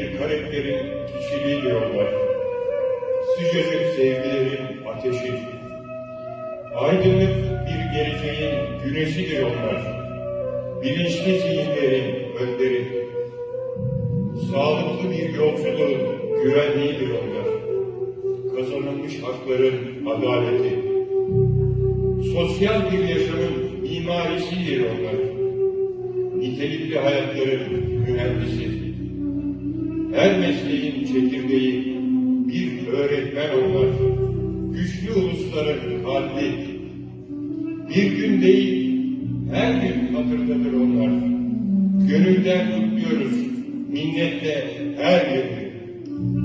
karakterin kişiliğidir onlar. Sıcacık sevgilerin ateşi. Aydınlık bir geleceğin güneşidir onlar. Bilinçli zihinlerin önderi. Sağlıklı bir yolculuğun güvenliğidir onlar. Kazanılmış hakların adaleti. Sosyal bir yaşamın mimarisidir onlar. Nitelikli hayatların mühendisi. Her mesleğin çekirdeği bir öğretmen onlar. Güçlü ulusların kalbi. Bir gün değil, her gün hatırdadır onlar. Gönülden kutluyoruz, minnetle her yıl.